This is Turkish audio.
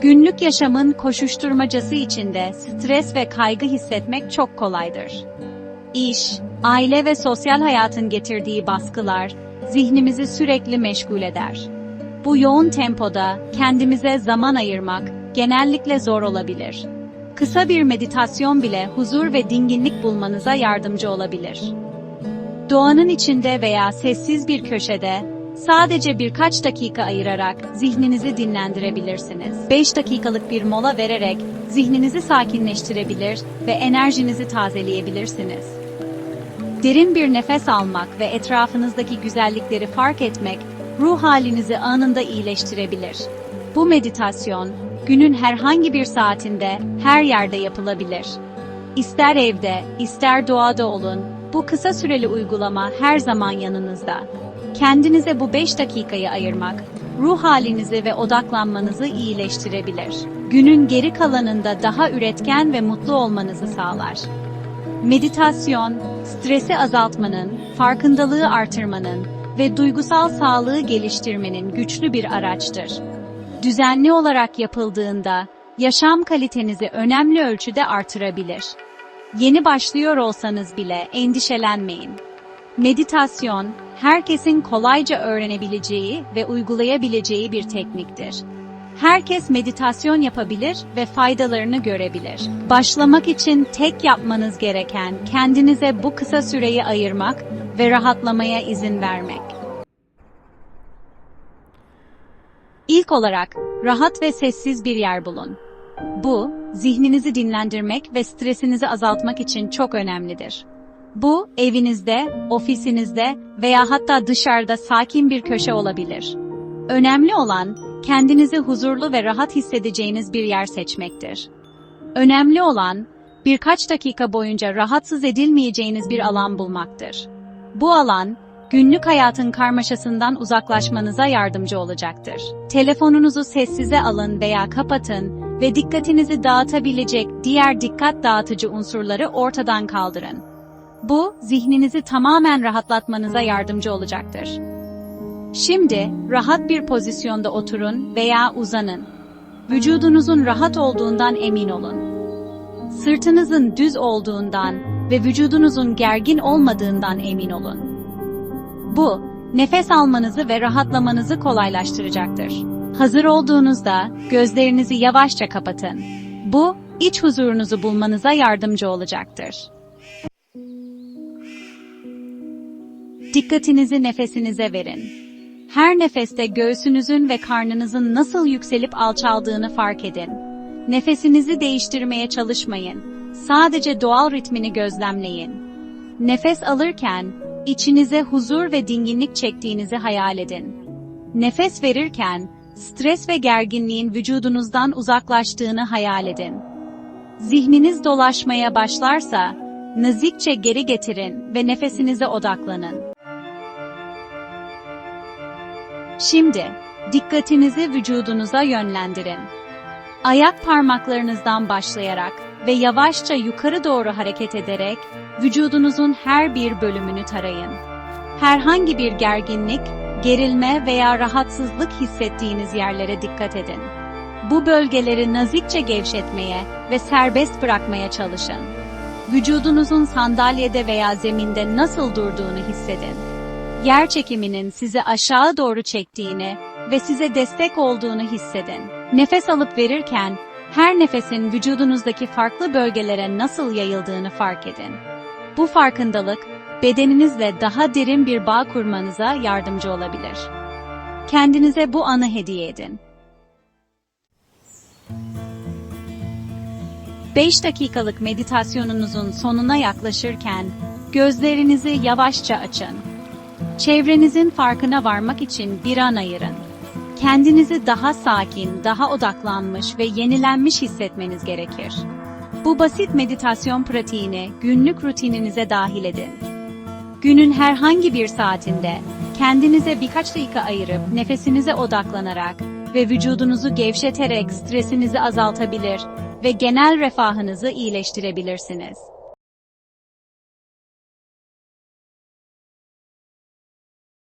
Günlük yaşamın koşuşturmacası içinde stres ve kaygı hissetmek çok kolaydır. İş, aile ve sosyal hayatın getirdiği baskılar zihnimizi sürekli meşgul eder. Bu yoğun tempoda kendimize zaman ayırmak genellikle zor olabilir. Kısa bir meditasyon bile huzur ve dinginlik bulmanıza yardımcı olabilir. Doğanın içinde veya sessiz bir köşede sadece birkaç dakika ayırarak zihninizi dinlendirebilirsiniz. 5 dakikalık bir mola vererek zihninizi sakinleştirebilir ve enerjinizi tazeleyebilirsiniz. Derin bir nefes almak ve etrafınızdaki güzellikleri fark etmek ruh halinizi anında iyileştirebilir. Bu meditasyon günün herhangi bir saatinde her yerde yapılabilir. İster evde, ister doğada olun, bu kısa süreli uygulama her zaman yanınızda. Kendinize bu 5 dakikayı ayırmak, ruh halinizi ve odaklanmanızı iyileştirebilir. Günün geri kalanında daha üretken ve mutlu olmanızı sağlar. Meditasyon, stresi azaltmanın, farkındalığı artırmanın ve duygusal sağlığı geliştirmenin güçlü bir araçtır. Düzenli olarak yapıldığında, yaşam kalitenizi önemli ölçüde artırabilir. Yeni başlıyor olsanız bile endişelenmeyin. Meditasyon, herkesin kolayca öğrenebileceği ve uygulayabileceği bir tekniktir. Herkes meditasyon yapabilir ve faydalarını görebilir. Başlamak için tek yapmanız gereken kendinize bu kısa süreyi ayırmak ve rahatlamaya izin vermek. İlk olarak rahat ve sessiz bir yer bulun. Bu, zihninizi dinlendirmek ve stresinizi azaltmak için çok önemlidir. Bu, evinizde, ofisinizde veya hatta dışarıda sakin bir köşe olabilir. Önemli olan, kendinizi huzurlu ve rahat hissedeceğiniz bir yer seçmektir. Önemli olan, birkaç dakika boyunca rahatsız edilmeyeceğiniz bir alan bulmaktır. Bu alan, günlük hayatın karmaşasından uzaklaşmanıza yardımcı olacaktır. Telefonunuzu sessize alın veya kapatın ve dikkatinizi dağıtabilecek diğer dikkat dağıtıcı unsurları ortadan kaldırın. Bu, zihninizi tamamen rahatlatmanıza yardımcı olacaktır. Şimdi, rahat bir pozisyonda oturun veya uzanın. Vücudunuzun rahat olduğundan emin olun. Sırtınızın düz olduğundan ve vücudunuzun gergin olmadığından emin olun. Bu, nefes almanızı ve rahatlamanızı kolaylaştıracaktır. Hazır olduğunuzda gözlerinizi yavaşça kapatın. Bu, iç huzurunuzu bulmanıza yardımcı olacaktır. Dikkatinizi nefesinize verin. Her nefeste göğsünüzün ve karnınızın nasıl yükselip alçaldığını fark edin. Nefesinizi değiştirmeye çalışmayın. Sadece doğal ritmini gözlemleyin. Nefes alırken içinize huzur ve dinginlik çektiğinizi hayal edin. Nefes verirken stres ve gerginliğin vücudunuzdan uzaklaştığını hayal edin. Zihniniz dolaşmaya başlarsa nazikçe geri getirin ve nefesinize odaklanın. Şimdi dikkatinizi vücudunuza yönlendirin. Ayak parmaklarınızdan başlayarak ve yavaşça yukarı doğru hareket ederek vücudunuzun her bir bölümünü tarayın. Herhangi bir gerginlik, gerilme veya rahatsızlık hissettiğiniz yerlere dikkat edin. Bu bölgeleri nazikçe gevşetmeye ve serbest bırakmaya çalışın. Vücudunuzun sandalyede veya zeminde nasıl durduğunu hissedin. Yer çekiminin sizi aşağı doğru çektiğini ve size destek olduğunu hissedin. Nefes alıp verirken her nefesin vücudunuzdaki farklı bölgelere nasıl yayıldığını fark edin. Bu farkındalık bedeninizle daha derin bir bağ kurmanıza yardımcı olabilir. Kendinize bu anı hediye edin. 5 dakikalık meditasyonunuzun sonuna yaklaşırken gözlerinizi yavaşça açın. Çevrenizin farkına varmak için bir an ayırın. Kendinizi daha sakin, daha odaklanmış ve yenilenmiş hissetmeniz gerekir. Bu basit meditasyon pratiğini günlük rutininize dahil edin. Günün herhangi bir saatinde kendinize birkaç dakika ayırıp nefesinize odaklanarak ve vücudunuzu gevşeterek stresinizi azaltabilir ve genel refahınızı iyileştirebilirsiniz.